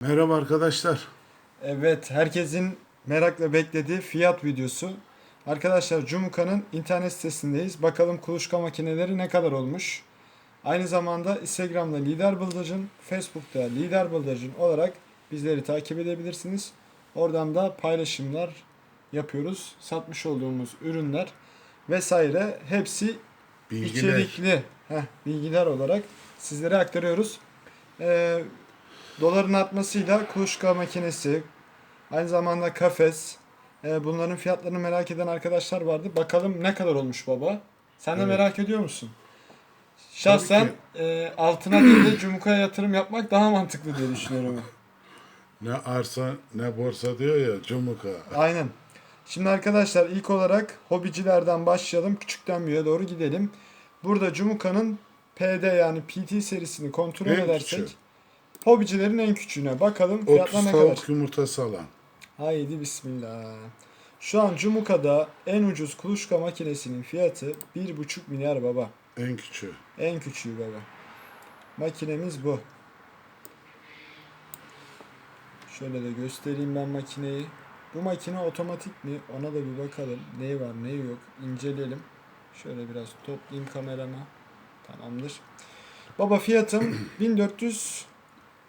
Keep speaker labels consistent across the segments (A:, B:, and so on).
A: Merhaba arkadaşlar.
B: Evet, herkesin merakla beklediği fiyat videosu. Arkadaşlar Cumuka'nın internet sitesindeyiz. Bakalım kuluçka makineleri ne kadar olmuş. Aynı zamanda Instagram'da Lider Bıldırcın, Facebook'ta Lider Bıldırcın olarak bizleri takip edebilirsiniz. Oradan da paylaşımlar yapıyoruz. Satmış olduğumuz ürünler vesaire hepsi
A: Bilgiler.
B: içerikli heh, bilgiler olarak sizlere aktarıyoruz. Ee, doların artmasıyla kuluçka makinesi, aynı zamanda kafes, e, bunların fiyatlarını merak eden arkadaşlar vardı. Bakalım ne kadar olmuş baba? Sen de
A: Evet.
B: merak ediyor musun? Şahsen e, altına değil de Cumhur'a yatırım yapmak daha mantıklı diye düşünüyorum.
A: Ne arsa ne borsa diyor ya Cumuka.
B: Aynen. Şimdi arkadaşlar ilk olarak hobicilerden başlayalım. Küçükten büyüğe doğru gidelim. Burada Cumuka'nın PD yani PT serisini kontrol
A: En
B: edersek
A: küçüğü.
B: Hobicilerin en küçüğüne bakalım
A: 30
B: fiyatlar ne kadar.
A: tavuk yumurtası alan.
B: Haydi bismillah. Şu an Cumuka'da en ucuz kuluçka makinesinin fiyatı 1,5 milyar baba.
A: En küçüğü.
B: En küçüğü baba. Makinemiz bu. Şöyle de göstereyim ben makineyi. Bu makine otomatik mi? Ona da bir bakalım. Neyi var neyi yok. İnceleyelim. Şöyle biraz toplayayım kamerama. Tamamdır. Baba fiyatım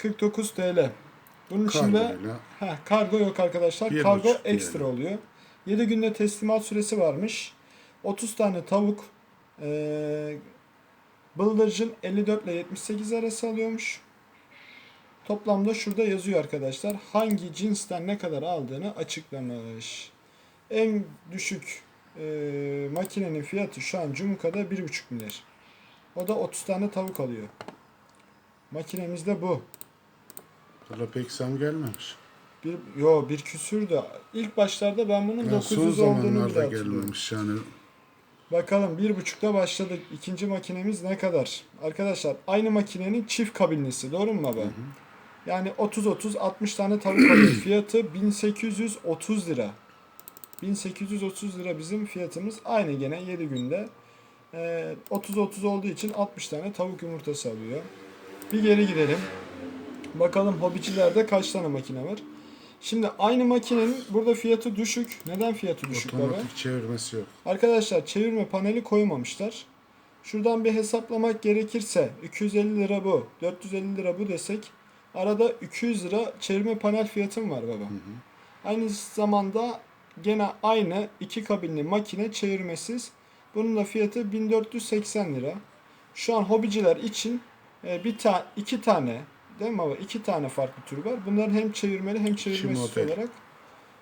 B: 1449 TL. Bunun içinde
A: Kargoyla.
B: Heh, kargo yok arkadaşlar.
A: Bir
B: kargo ekstra
A: diyelim.
B: oluyor. 7 günde teslimat süresi varmış. 30 tane tavuk ee, bıldırcın 54 ile 78 arası alıyormuş. Toplamda şurada yazıyor arkadaşlar. Hangi cinsten ne kadar aldığını açıklamış. En düşük ee, makinenin fiyatı şu an Cumuka'da 1,5 milyar. O da 30 tane tavuk alıyor. Makinemiz de bu.
A: Valla pek zam gelmemiş.
B: Bir, yo bir küsürdü. İlk başlarda ben bunun
A: Ya son
B: 900 olduğunu bile
A: gelmemiş yani.
B: Bakalım bir buçukta başladık. İkinci makinemiz ne kadar? Arkadaşlar aynı makinenin çift kabinlisi. Doğru mu baba? Yani 30-30-60 tane tavuk alıyor. Fiyatı 1830 lira. 1830 lira bizim fiyatımız. Aynı gene 7 günde. Ee, 30-30 olduğu için 60 tane tavuk yumurtası alıyor. Bir geri gidelim. Bakalım hobicilerde kaç tane makine var. Şimdi aynı makinenin burada fiyatı düşük. Neden fiyatı düşük baba?
A: Otomatik çevirmesi yok.
B: Arkadaşlar çevirme paneli koymamışlar. Şuradan bir hesaplamak gerekirse 250 lira bu, 450 lira bu desek arada 200 lira çevirme panel fiyatım var baba. Aynı zamanda gene aynı iki kabinli makine çevirmesiz. Bunun da fiyatı 1480 lira. Şu an hobiciler için e, bir ta iki tane değil mi baba? İki tane farklı tür var. Bunların hem çevirmeli hem çevirmesiz
A: model.
B: olarak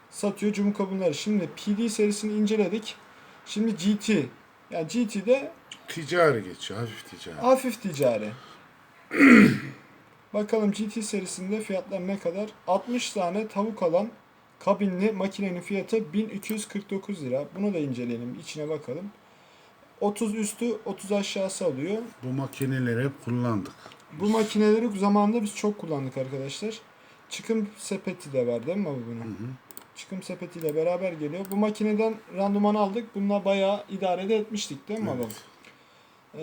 B: satıyor Cumuka bunları. Şimdi PD serisini inceledik. Şimdi GT. Yani GT'de
A: Ticari geçiyor. Hafif ticari.
B: hafif ticari. Bakalım GT serisinde fiyatlar ne kadar? 60 tane tavuk alan kabinli makinenin fiyatı 1249 lira. Bunu da inceleyelim. içine bakalım. 30 üstü 30 aşağısı alıyor.
A: Bu makineleri hep kullandık.
B: Bu makineleri zamanında biz çok kullandık arkadaşlar. Çıkım sepeti de var değil mi abi bunun? Çıkım sepetiyle beraber geliyor. Bu makineden randıman aldık. Bununla bayağı idare de etmiştik değil mi
A: Evet.
B: abi?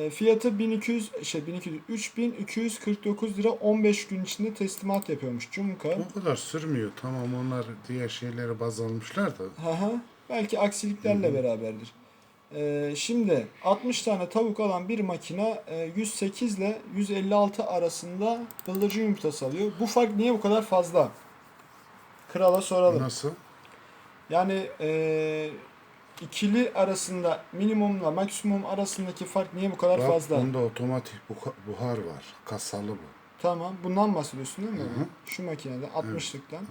B: E, fiyatı 1200 şey 1200 3249 lira 15 gün içinde teslimat yapıyormuş Cumka.
A: O kadar sürmüyor. Tamam onlar diğer şeyleri baz almışlar da.
B: Hı hı. Belki aksiliklerle beraberdir. E, şimdi 60 tane tavuk alan bir makine e, 108 ile 156 arasında bıldırcın yumurtası alıyor. Bu fark niye bu kadar fazla? Krala soralım.
A: Nasıl?
B: Yani eee, ikili arasında minimumla maksimum arasındaki fark niye bu kadar
A: Bak
B: fazla?
A: bunda otomatik buha- buhar var. Kasalı bu.
B: Tamam. Bundan bahsediyorsun değil mi?
A: Hı hı.
B: Şu makinede 60'lıktan.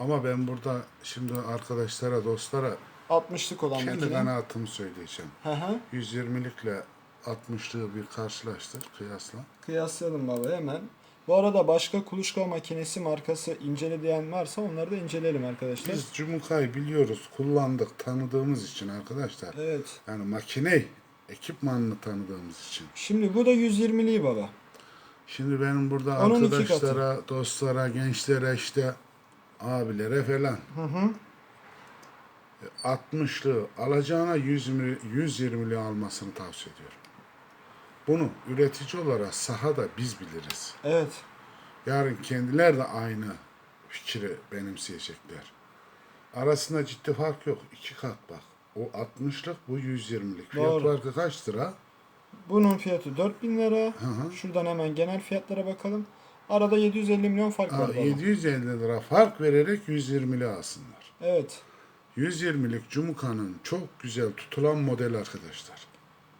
A: Ama ben burada şimdi arkadaşlara, dostlara
B: 60'lık olan
A: kendi
B: makine.
A: kanaatımı söyleyeceğim.
B: Hı hı.
A: 120'likle 60'lığı bir karşılaştır, kıyasla.
B: Kıyaslayalım baba hemen. Bu arada başka kuluçka makinesi markası incele diyen varsa onları da inceleyelim arkadaşlar.
A: Biz Cumuka'yı biliyoruz, kullandık, tanıdığımız için arkadaşlar.
B: Evet.
A: Yani makineyi, ekipmanını tanıdığımız için.
B: Şimdi bu da 120'liği baba.
A: Şimdi benim burada
B: Onun
A: arkadaşlara, dostlara, gençlere işte abilere falan
B: Hı hı.
A: 60'lı alacağına 120, 120'li almasını tavsiye ediyorum. Bunu üretici olarak sahada biz biliriz.
B: Evet.
A: Yarın kendiler de aynı fikri benimseyecekler. Arasında ciddi fark yok. İki kat bak. O 60'lık bu 120'lik. Fiyat
B: Doğru.
A: farkı kaç lira?
B: Bunun fiyatı 4000 lira.
A: Hı hı.
B: Şuradan hemen genel fiyatlara bakalım. Arada 750 milyon fark var.
A: Aa,
B: baba.
A: 750 lira fark vererek 120'li alsınlar.
B: Evet.
A: 120'lik Cumuka'nın çok güzel tutulan model arkadaşlar.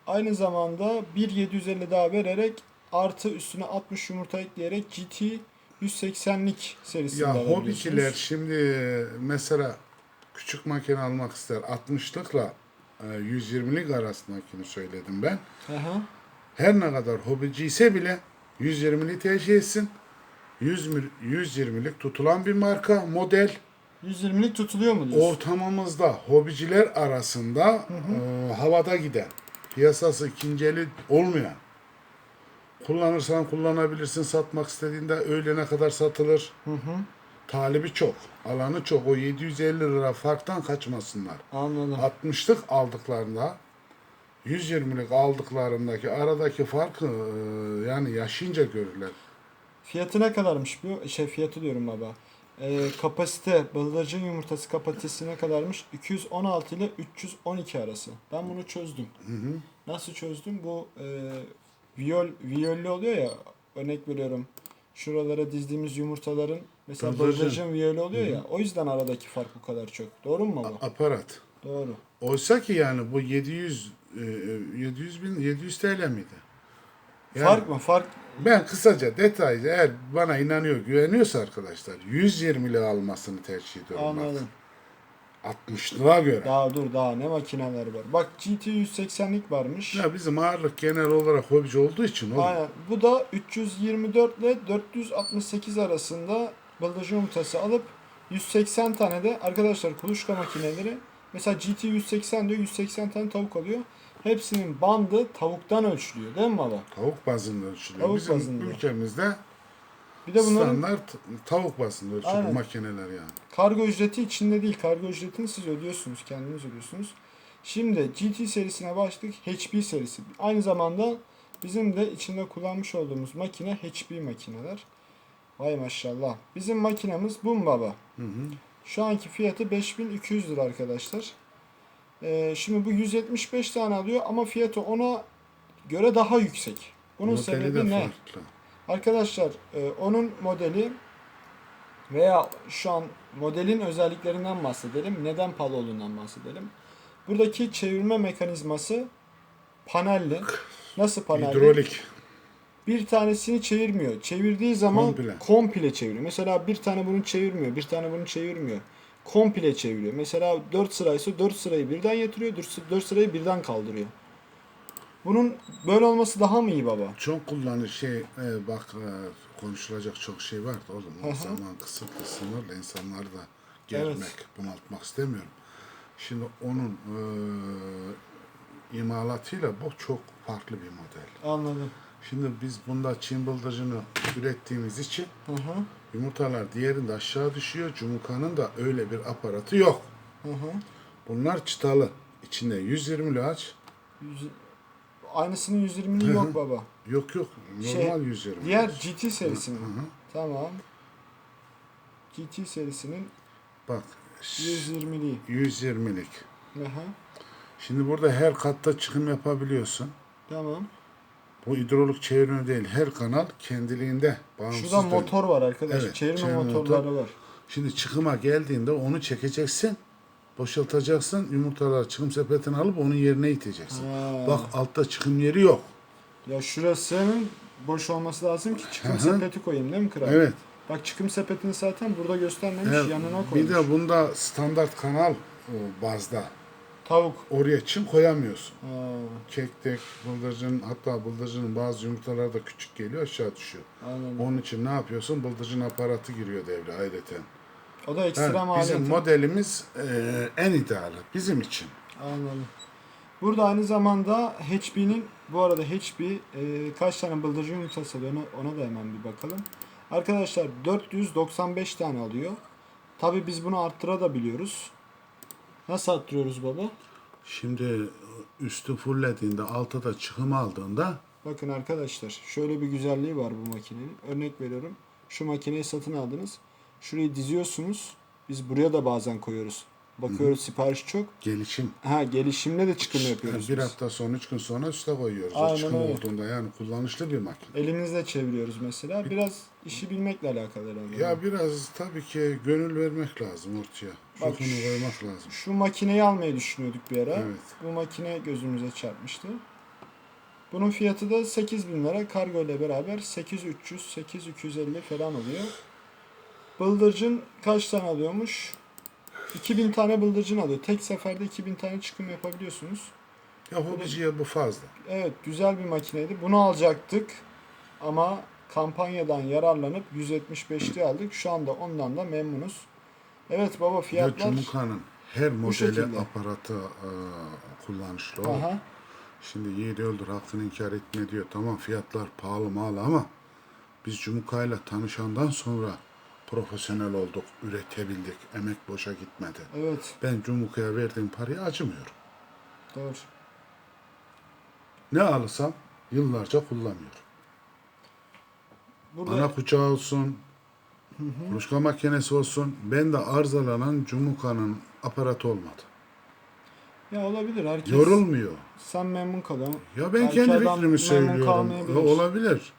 B: Aynı zamanda 1.750 daha vererek artı üstüne 60 yumurta ekleyerek GT 180'lik serisinde
A: Ya hobiciler şimdi mesela küçük makine almak ister. 60'lıkla e, 120'lik arasındakini söyledim ben.
B: Aha.
A: Her ne kadar hobici ise bile 120'li tercih etsin. 100 mil- 120'lik tutulan bir marka, model.
B: 120'lik tutuluyor mu diyorsun?
A: Ortamımızda hobiciler arasında e, havada giden, piyasası ikinci eli olmayan. Kullanırsan kullanabilirsin, satmak istediğinde öğlene kadar satılır.
B: Hı hı.
A: Talibi çok, alanı çok. O 750 lira farktan kaçmasınlar.
B: Anladım.
A: 60'lık aldıklarında 120'lik aldıklarındaki aradaki farkı e, yani yaşayınca görürler.
B: Fiyatı ne kadarmış bu? Şey fiyatı diyorum baba. Ee, kapasite, bıldırcın yumurtası kapasitesi ne kadarmış? 216 ile 312 arası. Ben bunu çözdüm. Nasıl çözdüm? Bu e, viyol, viyollü oluyor ya, örnek veriyorum. Şuralara dizdiğimiz yumurtaların mesela
A: Bıldırcın.
B: bıldırcın viyolü oluyor ya. O yüzden aradaki fark bu kadar çok. Doğru mu baba?
A: Aparat.
B: Doğru.
A: Oysa ki yani bu 700 e, 700 bin 700 TL miydi? Yani
B: Fark mı? Fark
A: Ben kısaca detaylı eğer bana inanıyor güveniyorsa arkadaşlar 120'li almasını tercih ediyorum.
B: anladım.
A: Bak. 60'lığa göre.
B: Daha dur daha ne makineler var. Bak GT 180'lik varmış.
A: Ya bizim ağırlık genel olarak hobici olduğu için oğlum.
B: Aynen. Bu da 324 ile 468 arasında bıldırcın yumurtası alıp 180 tane de arkadaşlar kuluçka makineleri mesela GT 180 diyor 180 tane tavuk alıyor. Hepsinin bandı tavuktan ölçülüyor değil mi baba?
A: Tavuk bazında ölçülüyor.
B: Tavuk
A: bizim
B: bazında.
A: ülkemizde
B: Bir de bunların
A: standart tavuk bazında ölçülüyor
B: Aynen.
A: makineler yani.
B: kargo ücreti içinde değil. Kargo ücretini siz ödüyorsunuz. Kendiniz ödüyorsunuz. Şimdi GT serisine başladık. HP serisi. Aynı zamanda bizim de içinde kullanmış olduğumuz makine HP makineler. Vay maşallah. Bizim makinemiz bu mu baba?
A: Hı hı.
B: Şu anki fiyatı 5200 lira arkadaşlar. Ee, şimdi bu 175 tane alıyor ama fiyatı ona göre daha yüksek. Bunun
A: Modeli
B: sebebi ne?
A: farklı.
B: Arkadaşlar e, onun modeli veya şu an modelin özelliklerinden bahsedelim. Neden pahalı olduğundan bahsedelim. Buradaki çevirme mekanizması panelli. Nasıl panelli?
A: Hidrolik.
B: Bir tanesini çevirmiyor. Çevirdiği zaman
A: Komple.
B: komple, çeviriyor. Mesela bir tane bunu çevirmiyor. Bir tane bunu çevirmiyor. Komple çeviriyor. Mesela 4 sıraysa 4 sırayı birden yatırıyor. 4 sırayı birden kaldırıyor. Bunun böyle olması daha mı iyi baba?
A: Çok kullanır şey e, bak e, konuşulacak çok şey var da oğlum. O zaman kısıtlı sınırlı insanları da germek,
B: Evet.
A: bunaltmak istemiyorum. Şimdi onun e, imalatıyla bu çok farklı bir model.
B: Anladım.
A: Şimdi biz bunda Çin bıldırcını ürettiğimiz için
B: Hı hı.
A: Yumurtalar diğerinde aşağı düşüyor. Cumuka'nın da öyle bir aparatı yok.
B: Hı hı.
A: Bunlar çıtalı. İçinde 120 aç.
B: Yüz- Aynısının 120'li yok baba.
A: Yok yok.
B: Şey,
A: Normal 120.
B: Diğer GT serisinin.
A: Hı hı.
B: Tamam. GT serisinin
A: Bak
B: 120'li.
A: 120'lik.
B: Hı hı.
A: Şimdi burada her katta çıkım yapabiliyorsun.
B: Tamam.
A: Bu hidrolik çevirme değil. Her kanal kendiliğinde bağımsız
B: Şurada
A: dönüyor.
B: motor var arkadaş.
A: Evet,
B: çevirme,
A: çevirme
B: motorları var.
A: Şimdi çıkıma geldiğinde onu çekeceksin. Boşaltacaksın. Yumurtaları çıkım sepetine alıp onun yerine iteceksin.
B: Ha.
A: Bak altta çıkım yeri yok.
B: Ya şurasının boş olması lazım ki çıkım
A: Hı hı.
B: sepeti koyayım değil mi kral?
A: Evet.
B: Bak çıkım sepetini zaten burada göstermemiş
A: Evet,
B: yanına
A: bir
B: koymuş.
A: de bunda standart kanal bazda.
B: Tavuk.
A: Oraya çim koyamıyorsun.
B: Ha,
A: Kektek, bıldırcın hatta bıldırcının bazı yumurtaları da küçük geliyor aşağı düşüyor.
B: anladım.
A: Onun için ne yapıyorsun? Bıldırcın aparatı giriyor devre ayrıca.
B: O da ekstra
A: Evet,
B: maliyet.
A: bizim modelimiz e, en ideali bizim için.
B: Anladım. Burada aynı zamanda HP'nin bu arada HP e, kaç tane bıldırcın yumurtası alıyor ona, ona da hemen bir bakalım. Arkadaşlar 495 tane alıyor. Tabi biz bunu arttırabiliyoruz. Nasıl arttırıyoruz baba?
A: Şimdi üstü fullediğinde altta da çıkım aldığında
B: Bakın arkadaşlar şöyle bir güzelliği var bu makinenin. Örnek veriyorum. Şu makineyi satın aldınız. Şurayı diziyorsunuz. Biz buraya da bazen koyuyoruz. Bakıyoruz sipariş çok.
A: Gelişim.
B: Ha gelişimle de çıkım yapıyoruz
A: bir
B: biz.
A: hafta sonra, üç gün sonra üste koyuyoruz. o
B: Aynen
A: çıkım
B: öyle.
A: olduğunda yani kullanışlı bir makine.
B: Elimizle çeviriyoruz mesela. Biraz işi bilmekle alakalı herhalde.
A: Ya biraz tabii ki gönül vermek lazım ortaya.
B: Bak
A: Şokunu
B: şu-
A: koymak lazım.
B: Şu makineyi almayı düşünüyorduk bir ara.
A: Evet.
B: Bu makine gözümüze çarpmıştı. Bunun fiyatı da 8000 lira. Kargo ile beraber 8300, 8250 falan oluyor. Bıldırcın kaç tane alıyormuş? 2000 tane bıldırcın alıyor. Tek seferde 2000 tane çıkım yapabiliyorsunuz.
A: Ya hobiciye bu fazla.
B: Evet güzel bir makineydi. Bunu alacaktık ama kampanyadan yararlanıp 175'li aldık. Şu anda ondan da memnunuz. Evet baba
A: Ya
B: fiyatlar.
A: Cumhurbaşkanı'nın her modeli aparatı e, kullanışlı.
B: Aha.
A: Şimdi yiğidi öldür hakkını inkar etme diyor. Tamam fiyatlar pahalı mal ama biz Cumhurbaşkanı'yla tanışandan sonra profesyonel olduk, üretebildik, emek boşa gitmedi.
B: Evet
A: Ben Cumhurbaşkanı'ya verdiğim parayı acımıyorum.
B: doğru.
A: Ne alırsam yıllarca kullanıyorum.
B: Burada
A: Ana kucağı olsun, kuluçka makinesi olsun. Ben de arızalanan Cumhurbaşkanı'nın aparatı olmadı.
B: ya olabilir herkes.
A: Yorulmuyor.
B: Sen memnun kalıyorsun.
A: Ya ben kendi fikrimi söylüyorum. Ya olabilir.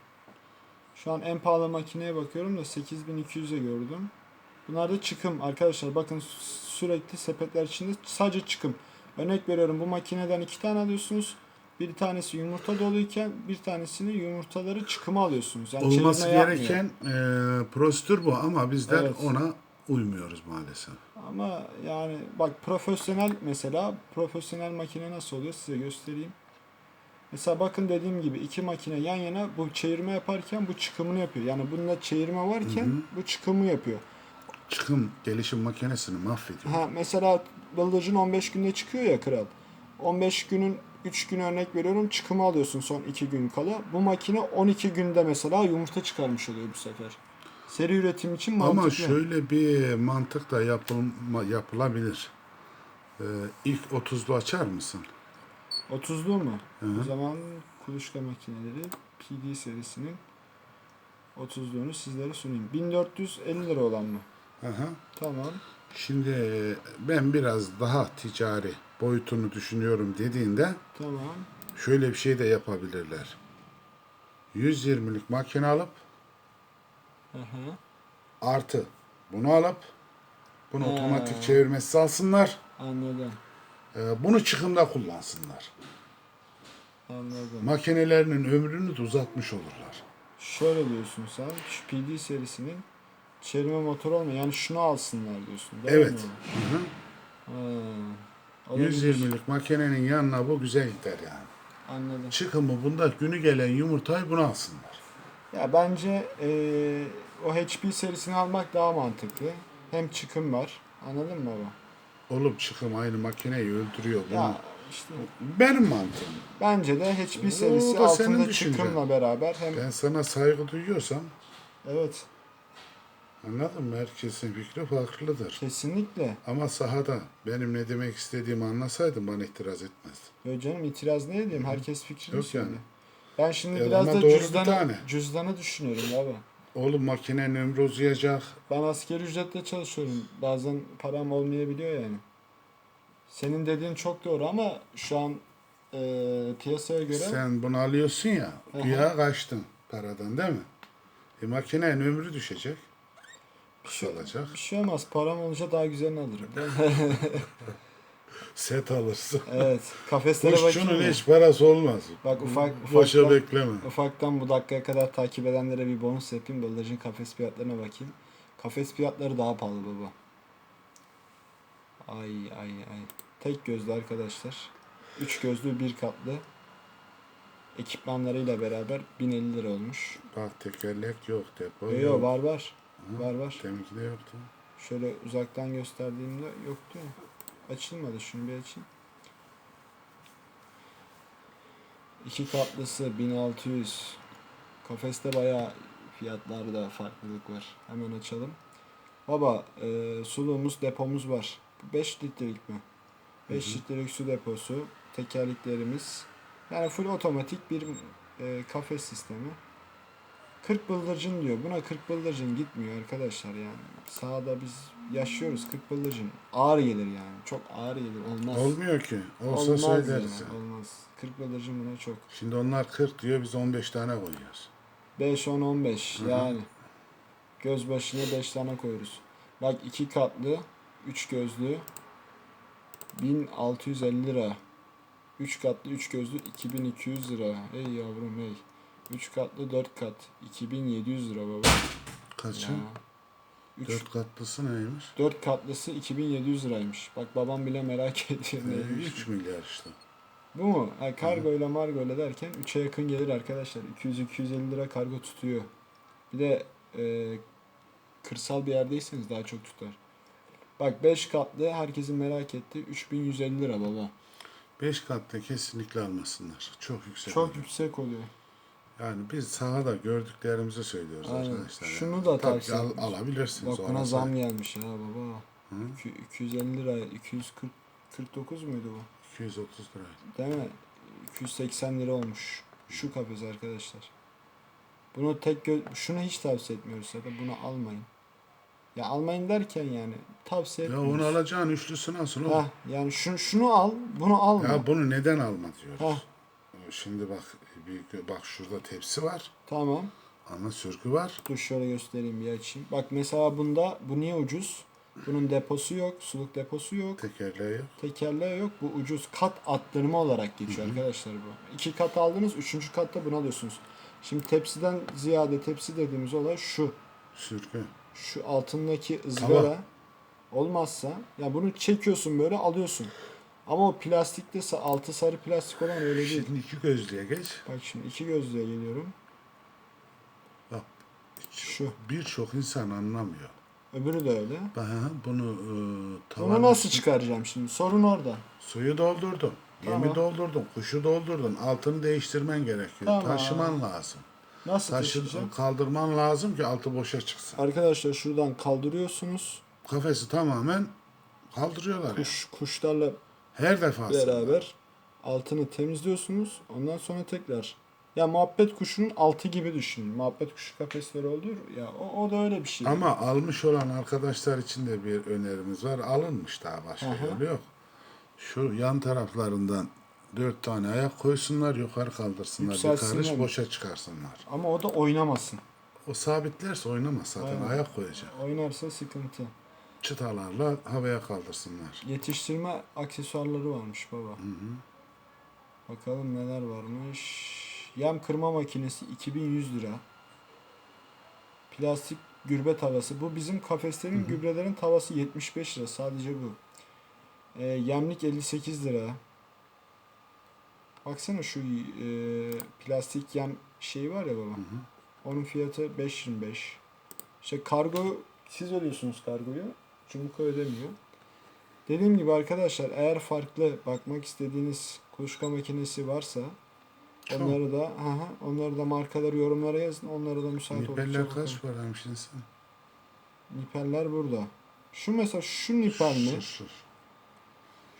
B: Şu an en pahalı makineye bakıyorum da 8200'e gördüm. Bunlar da çıkım arkadaşlar. Bakın sürekli sepetler içinde sadece çıkım. Örnek veriyorum bu makineden iki tane alıyorsunuz. Bir tanesi yumurta doluyken bir tanesini yumurtaları çıkıma alıyorsunuz. Yani
A: Olması
B: yapmıyor.
A: gereken e, prosedür bu ama bizler
B: Evet.
A: ona uymuyoruz maalesef.
B: Ama yani bak profesyonel mesela profesyonel makine nasıl oluyor size göstereyim. Mesela bakın dediğim gibi iki makine yan yana bu çevirme yaparken bu çıkımını yapıyor. Yani bunda çevirme varken bu çıkımı yapıyor.
A: Çıkım gelişim makinesini mahvediyor.
B: Ha mesela bıldırcın 15 günde çıkıyor ya kral. 15 günün 3 gün örnek veriyorum çıkımı alıyorsun son 2 gün kala. Bu makine 12 günde mesela yumurta çıkarmış oluyor bu sefer. Seri üretim için mantıklı.
A: Ama şöyle bir mantık da yapılma, yapılabilir. Ee, ilk 30'lu açar mısın?
B: 30'lu mu?
A: Hı hı.
B: O zaman kuluçka makineleri PD serisinin 30'luğunu sizlere sunayım. 1450 lira olan mı?
A: Aha.
B: Tamam.
A: Şimdi ben biraz daha ticari boyutunu düşünüyorum dediğinde
B: Tamam.
A: şöyle bir şey de yapabilirler. 120'lik makine alıp
B: hı.
A: artı bunu alıp bunu
B: Ha.
A: otomatik çevirmesi alsınlar.
B: Anladım.
A: Ee, bunu çıkımda kullansınlar.
B: Anladım.
A: Makinelerinin ömrünü de uzatmış olurlar.
B: Şöyle diyorsun sen. Şu PD serisinin çevirme motoru olmuyor. Yani şunu alsınlar diyorsun. Değil
A: Evet.
B: Mi?
A: Hı hı.
B: Ha. Olabilir.
A: 120'lik makinenin yanına bu güzel gider yani.
B: Anladım.
A: Çıkımı bunda günü gelen yumurtayı bunu alsınlar.
B: Ya bence eee, o HP serisini almak daha mantıklı. Hem çıkım var. Anladın mı baba?
A: Olup çıkım aynı makineyi öldürüyor bunu.
B: Ya işte
A: Benim mantığım.
B: bence de
A: O
B: serisi
A: da senin
B: altında
A: düşüncen.
B: çıkımla beraber hem
A: Ben sana saygı duyuyorsam
B: evet
A: anladın mı? Herkesin fikri farklıdır.
B: kesinlikle.
A: Ama sahada benim ne demek istediğimi anlasaydın bana itiraz etmezdin.
B: Yo canım itiraz ne edeyim? Herkes fikrini
A: Yok
B: söylüyor.
A: yani.
B: Ben şimdi
A: Ya
B: biraz
A: ama
B: da
A: doğru bir
B: cüzdanı,
A: tane.
B: cüzdanı düşünüyorum abi.
A: Oğlum makinenin ömrü uzayacak.
B: Ben asgari ücretle çalışıyorum. Bazen param olmayabiliyor yani. Senin dediğin çok doğru ama şu an e, piyasaya göre
A: Sen bunu alıyorsun ya,
B: Aha.
A: güya kaçtın paradan değil mi? E makinenin ömrü düşecek. Kısalacak.
B: bir şey olmaz. Param olunca daha güzelini alırım.
A: Set alırsın.
B: evet. Kafeslere.
A: Kuşçunun hiç parası olmaz.
B: Bak ufak
A: Boşa
B: ufaktan,
A: bekleme.
B: ufaktan bu dakikaya kadar takip edenlere bir bonus yapayım. Bıldırcın kafes fiyatlarına bakayım. Kafes fiyatları daha pahalı baba. Ay ay ay. Tek gözlü arkadaşlar. Üç gözlü bir katlı. Ekipmanlarıyla beraber 1050 lira olmuş.
A: Bak tekerlek yok, depo
B: Yo,
A: yok.
B: yo, var var.
A: Hı,
B: Var var.
A: Deminki de yoktu.
B: Şöyle uzaktan gösterdiğimde yoktu. Açılmadı şunu bir açayım. İki katlısı 1600. Kafeste bayağı fiyatlarda farklılık var. Hemen açalım. Baba e, suluğumuz depomuz var. 5 litrelik mi? 5 litrelik su deposu. Tekerleklerimiz. Yani full otomatik bir e, kafes sistemi. 40 bıldırcın diyor. Buna 40 bıldırcın gitmiyor arkadaşlar yani. Sahada biz yaşıyoruz 40 bıldırcın. Ağır gelir yani. Çok ağır gelir. Olmaz.
A: Olmuyor ki. Olsa
B: Olmaz
A: söyleriz.
B: yani,
A: yani.
B: Olmaz. 40 bıldırcın buna çok.
A: Şimdi onlar 40 diyor biz 15 tane koyuyoruz.
B: 5, 10, 15
A: Hı hı.
B: yani. Göz başına 5 tane koyuyoruz. Bak iki katlı, 3 gözlü 1650 lira. 3 katlı 3 gözlü 2200 lira. Ey yavrum ey. 3 katlı 4 kat 2700 lira baba.
A: Kaçı?
B: Ya. 3
A: Dört katlısı neymiş?
B: 4 katlısı 2700 liraymış. Bak babam bile merak ediyor neymiş.
A: 3 milyar işte.
B: Bu mu? Ha, kargo ile margo ile derken 3'e yakın gelir arkadaşlar. 200-250 lira kargo tutuyor. Bir de e, kırsal bir yerdeyseniz daha çok tutar. Bak 5 katlı herkesin merak ettiği 3150 lira baba.
A: 5 katlı kesinlikle almasınlar. Çok yüksek.
B: Çok
A: oluyor.
B: yüksek oluyor.
A: Yani biz sahada gördüklerimizi söylüyoruz
B: Aynen.
A: arkadaşlar.
B: Şunu da
A: Tabii
B: tavsiye
A: al- alabilirsiniz.
B: Bak buna zam gelmiş ya baba.
A: Hı?
B: İki- 250 lira 240 49 muydu bu?
A: 230 lira.
B: Değil mi? 280 lira olmuş. Şu kafes arkadaşlar. Bunu tek gö- şunu hiç tavsiye etmiyoruz zaten. Bunu almayın. Ya almayın derken yani tavsiye
A: Ya
B: etmiyoruz.
A: onu alacağın üçlüsü nasıl o?
B: Hah, yani şunu, şunu al, bunu alma.
A: Ya bunu neden alma diyoruz.
B: Hah.
A: Şimdi bak bir, bak şurada tepsi var.
B: Tamam.
A: Ana sürgü var.
B: Dur şöyle göstereyim bir açayım. Bak mesela bunda bu niye ucuz? Bunun deposu yok, suluk deposu yok,
A: Tekerleği yok.
B: tekerleği yok. Bu ucuz kat attırma olarak geçiyor arkadaşlar bu. İki kat aldınız, üçüncü katta bunu alıyorsunuz. Şimdi tepsiden ziyade tepsi dediğimiz olay şu.
A: Sürgü.
B: Şu altındaki ızgara
A: Tava.
B: olmazsa ya bunu çekiyorsun böyle alıyorsun. Ama o plastikte altı sarı plastik olan öyle değil.
A: Şimdi iki gözlüğe geç.
B: Bak şimdi iki gözlüğe geliyorum.
A: Bak
B: Şu.
A: birçok insan anlamıyor.
B: Öbürü de öyle.
A: Ben bunu e,
B: Bunu
A: tavanın
B: nasıl
A: üstü-
B: çıkaracağım şimdi? Sorun orada.
A: Suyu doldurdun.
B: Tamam.
A: Yemi doldurdun. Kuşu doldurdun. Altını değiştirmen gerekiyor.
B: Tamam.
A: Taşıman lazım.
B: Nasıl
A: Taşı kaldırman lazım ki altı boşa çıksın.
B: Arkadaşlar şuradan kaldırıyorsunuz.
A: Kafesi tamamen kaldırıyorlar.
B: Kuş kuşlarla
A: Her defasında.
B: beraber altını temizliyorsunuz. Ondan sonra tekrar ya muhabbet kuşunun altı gibi düşünün. Muhabbet kuşu kafesleri olur ya o, o da öyle bir şey.
A: Ama almış olan arkadaşlar için de bir önerimiz var. Alınmış daha başka
B: Aha.
A: yolu yok. Şu yan taraflarından dört tane ayak koysunlar, yukarı kaldırsınlar. Bir karış
B: mi?
A: boşa çıkarsınlar.
B: Ama o da oynamasın.
A: O sabitlerse oynamaz zaten.
B: Aynen.
A: Ayak koyacak.
B: Oynarsa sıkıntı.
A: Çıtalarla havaya kaldırsınlar.
B: Yetiştirme aksesuarları varmış baba.
A: Hı hı.
B: Bakalım neler varmış. Yem kırma makinesi 2100 lira. Plastik gürbe tavası. Bu bizim kafeslerin gübrelerin tavası 75 lira. Sadece bu. Ee, yemlik 58 lira. Baksana şu e, plastik yem şeyi var ya baba.
A: Hı hı.
B: Onun fiyatı 5.25. İşte kargo siz ödüyorsunuz kargoyu. Cumhurka ödemiyor. Dediğim gibi arkadaşlar eğer farklı bakmak istediğiniz kuluçka makinesi varsa onları da hı, onları da markaları yorumlara yazın. Onları da müsait
A: Nipeller
B: oldukça bakalım.
A: kaç paraymış insan?
B: Nipeller burada. Şu mesela şu nipel mi?
A: Şu, şu.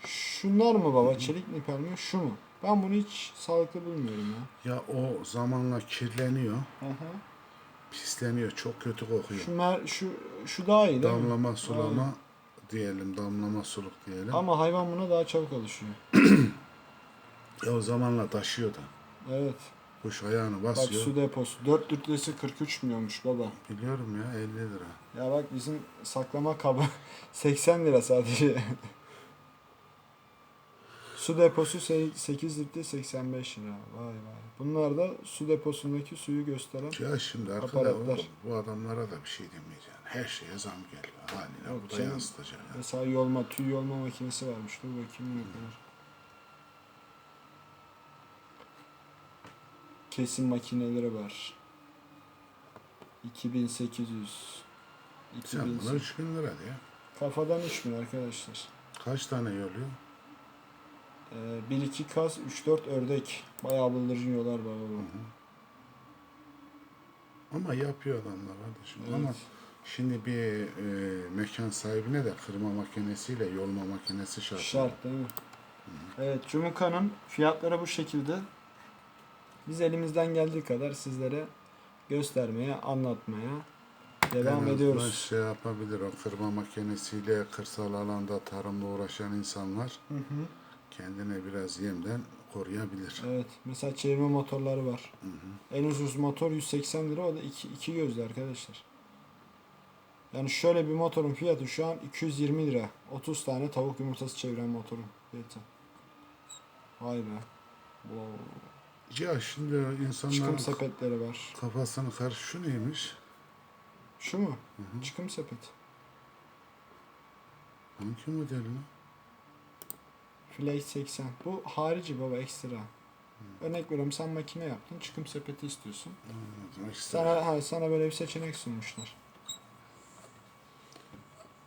B: Şunlar mı baba? Çelik nipel mi? Şu mu? Ben bunu hiç sağlıklı bulmuyorum ya.
A: Ya o zamanla kirleniyor,
B: Hı hı.
A: Pisleniyor, çok kötü kokuyor.
B: Şu, mer- şu, şu daha iyi değil mi?
A: Damlama, sulama diyelim, damlama suluk diyelim.
B: Ama hayvan buna daha çabuk alışıyor.
A: Ya o zamanla taşıyor da.
B: Evet.
A: Kuş ayağını
B: Bak
A: basıyor.
B: su deposu. 4 litresi 43 milyonmuş baba.
A: Biliyorum ya 50 lira.
B: Ya bak bizim saklama kabı 80 lira sadece. su deposu se- 8 litre 85 lira. Vay vay. Bunlar da su deposundaki suyu gösteren.
A: Ya şimdi arkada
B: Aparatlar.
A: oğlum, bu adamlara da bir şey demeyeceksin. Her şeye zam geliyor. Haline
B: Yok
A: bu da
B: canım.
A: yansıtacak. ya.
B: Mesela yolma, tüy yolma makinesi varmış. Dur bakayım ne kadar. Kesim makineleri var. 2800.
A: Sen
B: 2000.
A: buna 3000 lira diye.
B: Kafadan 3000 arkadaşlar.
A: Kaç tane yoluyor?
B: Ee, 1-2 kas, 3-4 ördek. Bayağı bıldırcın yiyorlar baba.
A: Ama yapıyor adamlar kardeşim.
B: Evet.
A: Ama şimdi bir e, mekan sahibine de kırma makinesiyle yolma makinesi şart.
B: Şart değil mi? Evet, Cumuka'nın fiyatları bu şekilde. Biz elimizden geldiği kadar sizlere göstermeye, anlatmaya devam
A: En
B: ediyoruz.
A: azından şey yapabilir o kırma makinesiyle kırsal alanda tarımla uğraşan insanlar
B: Hı hı.
A: Kendine biraz yemden koruyabilir.
B: Evet. Mesela çevirme motorları var. En ucuz motor 180 lira. O da iki, iki gözlü arkadaşlar. Yani şöyle bir motorun fiyatı şu an 220 lira. 30 tane tavuk yumurtası çeviren motorun fiyatı. Vay be. Wow.
A: Ya şimdi insanların
B: Çıkım sepetleri var.
A: kafasını karış şu neymiş?
B: Şu mu? Çıkım sepet.
A: Hangi modelini?
B: Flight 80. Bu harici baba ekstra. Örnek veriyorum sen makine yaptın. Çıkım sepeti istiyorsun. Sana, ha, sana böyle bir seçenek sunmuşlar.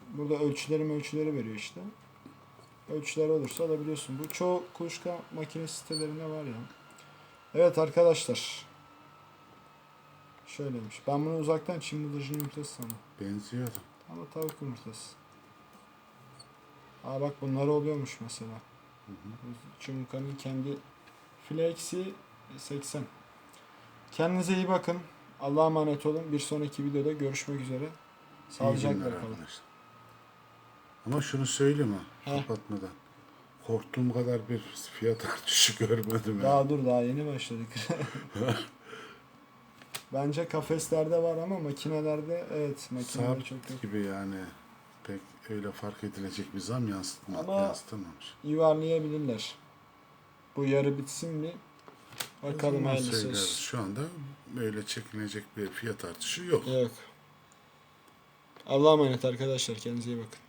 B: Burada ölçüleri ölçüleri veriyor işte. Ölçüler olursa alabiliyorsun. Bu çoğu kuluçka makine sitelerinde var ya. Evet arkadaşlar. Şöyleymiş. Ben bunu uzaktan Çin bıldırcın yumurtası sandım.
A: Benziyor.
B: Ama tavuk yumurtası. Aa bak bunlar oluyormuş mesela. Çumkanın kendi Flexi 80. Kendinize iyi bakın. Allah'a emanet olun. Bir sonraki videoda görüşmek üzere. Sağlıcakla kalın.
A: arkadaşlar. Ama şunu söyleyeyim ha kapatmadan. Korktuğum kadar bir fiyat artışı görmedim.
B: Daha dur daha yeni başladık. Bence kafeslerde var ama makinelerde evet makinelerde
A: Sabit
B: çok yok.
A: gibi yani pek öyle fark edilecek bir zam yansıtma,
B: Ama-
A: yansıtamamış.
B: Yuvarlayabilirler. Bu yarı bitsin mi? Bakalım
A: zaman
B: hayırlısı
A: söyleriz.
B: olsun.
A: Şu anda böyle çekilecek bir fiyat artışı yok.
B: Yok. Allah'a emanet arkadaşlar. Kendinize iyi bakın.